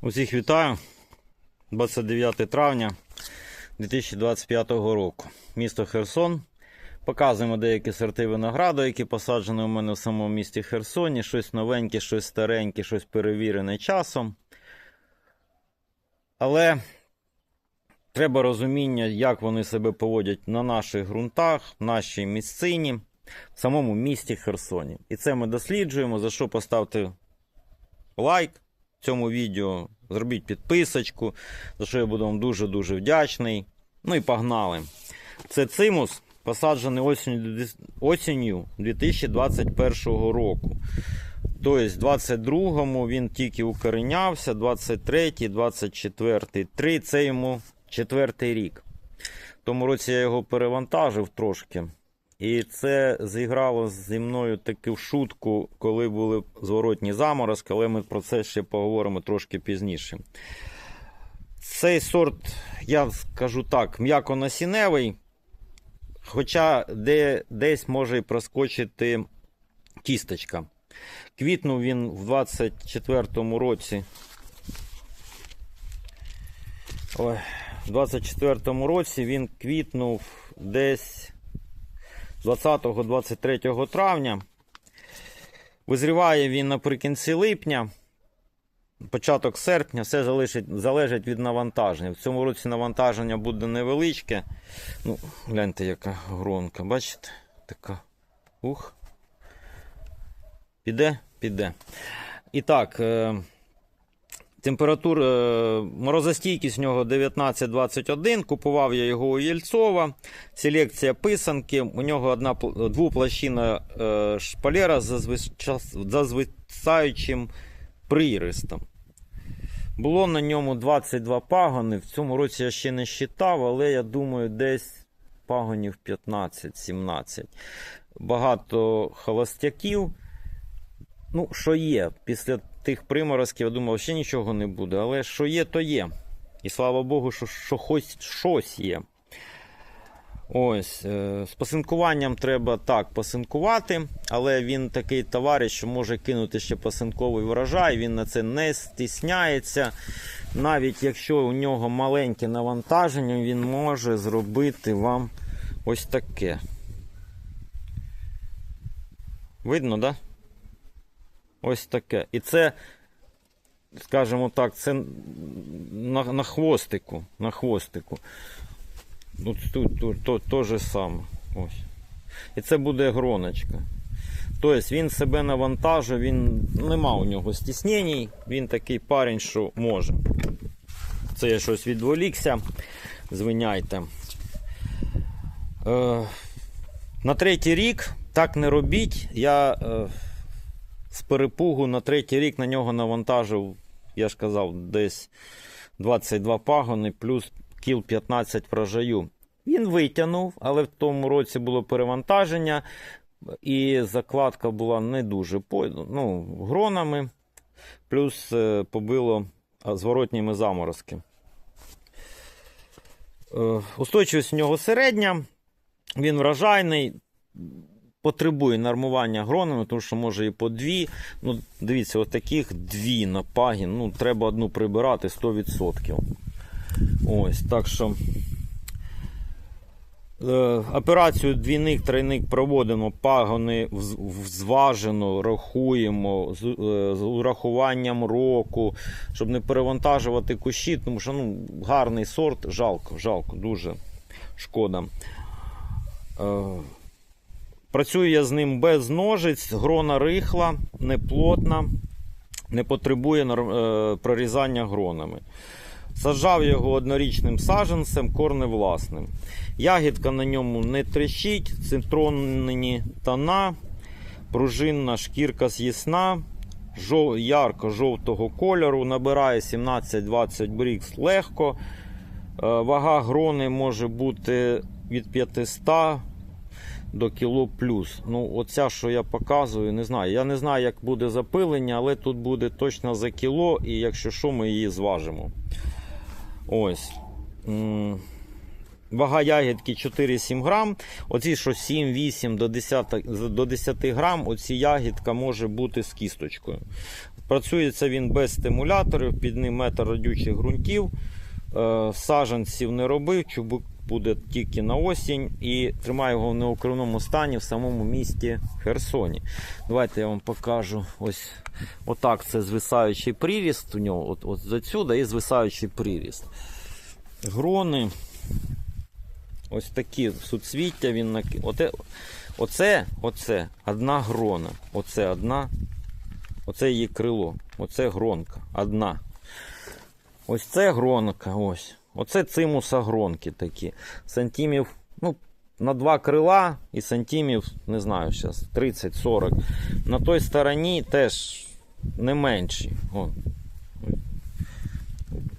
Усіх вітаю. 29 травня 2025 року. Місто Херсон. Показуємо деякі сорти винограду, які посаджені у мене в самому місті Херсоні. Щось новеньке, щось стареньке, щось перевірене часом. Але треба розуміння, як вони себе поводять на наших ґрунтах, в нашій місцині, в самому місті Херсоні. І це ми досліджуємо. За що поставте лайк цьому відео, зробіть підписочку, за що я буду вам дуже-дуже вдячний. Ну і погнали. Це цимус, посаджений осінню, осінню 2021 року. Тобто, в 22-му він тільки укоренявся, 23-й, 24-й, 3 це йому четвертий рік. В тому році я його перевантажив трошки. І це зіграло зі мною таку шутку, коли були зворотні заморозки, але ми про це ще поговоримо трошки пізніше. Цей сорт, я скажу так, м'яко-насінневий, хоча де, десь може проскочити кісточка. Квітнув він в 24-му році. Ой, в 24-му році він квітнув десь 20-23 травня. Визріває він наприкінці липня, початок серпня, все залежить, залежить від навантаження. В цьому році навантаження буде невеличке. Ну, гляньте, яка гронка, бачите? Така. Ух. Піде? Піде. І так, е, температура, е, морозостійкість в нього 19-21. Купував я його у Єльцова. Селекція писанки. У нього одна пл- двоплощина е, шпалера з зазвича- зазвисаючим приростом. Було на ньому 22 пагони. В цьому році я ще не считав, але я думаю, десь пагонів 15-17. Багато холостяків. Ну, що є? Після тих приморозків, я думав, ще нічого не буде, але що є, то є. І слава Богу, що, що хоч щось є. Ось, е, з пасинкуванням треба так пасинкувати, але він такий товариш, що може кинути ще пасинковий врожай, він на це не стісняється. Навіть якщо у нього маленьке навантаження, він може зробити вам ось таке. Видно, так? Да? Ось таке. І це, скажімо так, це на, на хвостику. На хвостику. Тут, тут, тут то, то же саме. Ось. І це буде гроночка. Тобто він себе навантажує, він нема у нього стіснень, він такий парень, що може. Це я щось відволікся. Звиняйте. Е, на третій рік так не робіть. Я е, з перепугу на третій рік на нього навантажив, я ж казав, десь 22 пагони плюс кіл 15 врожаю. Він витягнув, але в тому році було перевантаження, і закладка була не дуже ну, гронами, плюс е, побило зворотніми заморозки. Е, Устойчивість у нього середня, він вражайний, потребує нормування гронами, тому що може і по дві. Ну, дивіться, от таких дві на пагін, ну, треба одну прибирати 100%. Ось, так що. Е, Операцію двійник, тройник проводимо, пагони взважено, рахуємо е, з урахуванням року, щоб не перевантажувати кущі, тому що ну, гарний сорт, жалко, жалко, дуже шкода. Працюю я з ним без ножиць, грона рихла, неплотна, не потребує е, прорізання гронами. Саджав його однорічним саджанцем, корневласним. Ягідка на ньому не трещить, цитронні тона, пружинна шкірка з'ясна, жов, ярко-жовтого кольору, набирає 17-20 брікс легко. Е, Вага грони може бути від 500 до кіло плюс. Ну, оця, що я показую, не знаю. Я не знаю, як буде запилення, але тут буде точно за кіло, і якщо що, ми її зважимо. Ось. Вага ягідки 4-7 грам. Оці, що 7-8 до 10, до 10 грам, оці ягідка може бути з кісточкою. Працюється він без стимуляторів, під ним метр родючих ґрунтів. Е, Саджанців не робив, чубук буде тільки на осінь і тримаю його в неукривному стані в самому місті Херсоні. Давайте я вам покажу. Ось отак це звисаючий приріст. У нього от, от засюди є звисаючий приріст. Грони. Ось такі суцвіття він наки... Оте, оце, оце одна грона. Оце одна. Оце її крило. Оце гронка. Одна. Ось це гронка. Ось. Оце цимуса гронки такі. Сантимів, ну, на два крила і сантимів, не знаю, зараз 30-40. На той стороні теж не менші. О.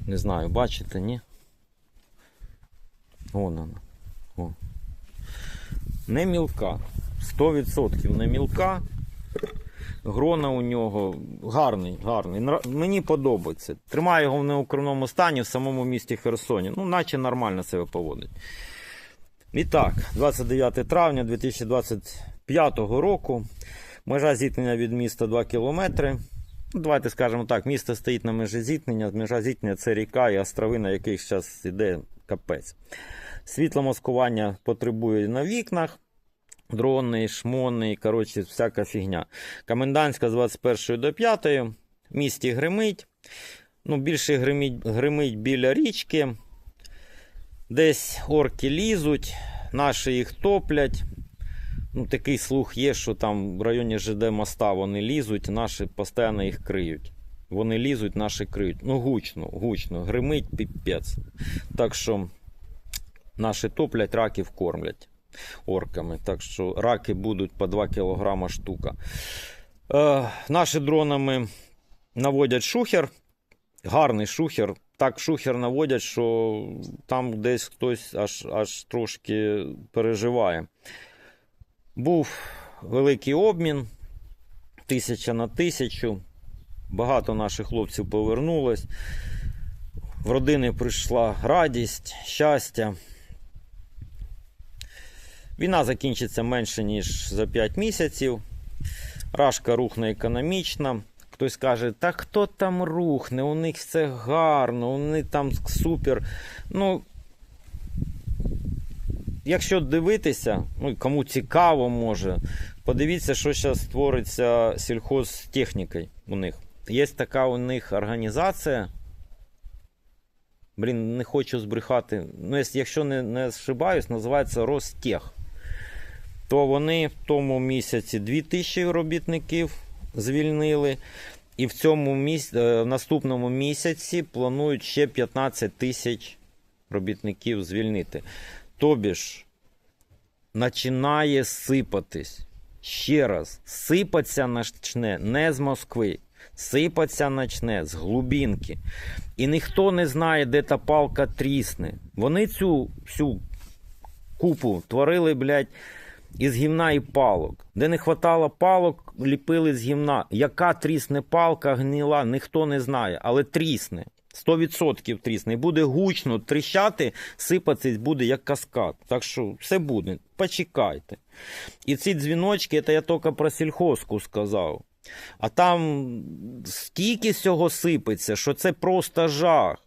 Не знаю, бачите, ні? Вон вона. О. Не мілка. 100% не мілка. Грона у нього гарний, гарний. Мені подобається. Тримаю його в неукривному стані в самому місті Херсоні. Ну, наче нормально себе поводить. І так, 29 травня 2025 року. Межа зіткнення від міста 2 кілометри. Ну, Давайте скажемо так, місто стоїть на межі зіткнення. Межа зіткнення це ріка і острови, на яких зараз йде капець. Світломаскування потребує на вікнах. Дрони, шмони, коротше, всяка фігня. Комендантська з 21 до 5. В місті гримить. Ну, більше гримить, гримить біля річки. Десь орки лізуть, наші їх топлять. Ну, такий слух є, що там в районі ЖД моста вони лізуть, наші постійно їх криють. Вони лізуть, наші криють. Ну, гучно, гучно, гримить піпець. Так що наші топлять, раків кормлять орками. Так що раки будуть по 2 кг штука. Е, наші дронами наводять шухер. Гарний шухер. Так шухер наводять, що там десь хтось аж, аж трошки переживає. Був великий обмін. Тисяча на тисячу. Багато наших хлопців повернулось. В родини прийшла радість, щастя. Війна закінчиться менше, ніж за 5 місяців. Рашка рухне економічно. Хтось каже, та хто там рухне, у них все гарно, них там супер. Ну, якщо дивитися, ну кому цікаво може, подивіться, що зараз створиться сільхозтехнікою у них. Є така у них організація. Блін, не хочу збрехати. Ну, якщо не, не ошибаюсь, називається Ростех то вони в тому місяці 2000 робітників звільнили, і в цьому міс... е, в наступному місяці планують ще 15 тисяч робітників звільнити. Тобі ж починає сипатись. Ще раз, сипаться почне не з Москви, сипаться почне з глубинки. І ніхто не знає, де та палка трісне. Вони цю всю купу творили, блядь, із гімна і палок. Де не хватало палок, ліпили з гімна. Яка трісне палка гніла, ніхто не знає, але трісне. 100% трісне. Буде гучно тріщати, сипатись буде як каскад. Так що все буде. Почекайте. І ці дзвіночки, це я тільки про сільхозку сказав. А там стільки всього сипеться, що це просто жах.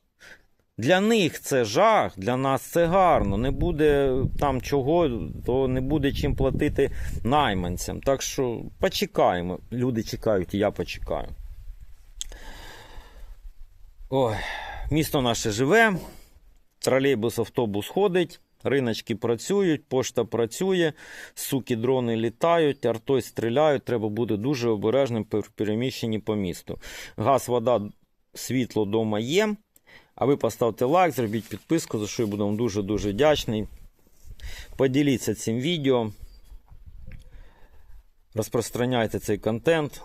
Для них це жах, для нас це гарно. Не буде там чого, то не буде чим платити найманцям. Так що почекаємо. Люди чекають, я почекаю. Ой, місто наше живе, тролейбус, автобус ходить, риночки працюють, пошта працює, суки дрони літають, артой стріляють. Треба бути дуже обережним при переміщенні по місту. Газ, вода, світло вдома є. А ви поставте лайк, зробіть підписку, за що я буду вам дуже-дуже вдячний. Поділіться цим відео. Розпространяйте цей контент.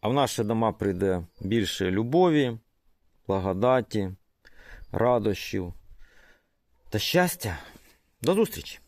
А в наші дома прийде більше любові, благодаті, радощів та щастя. До зустрічі!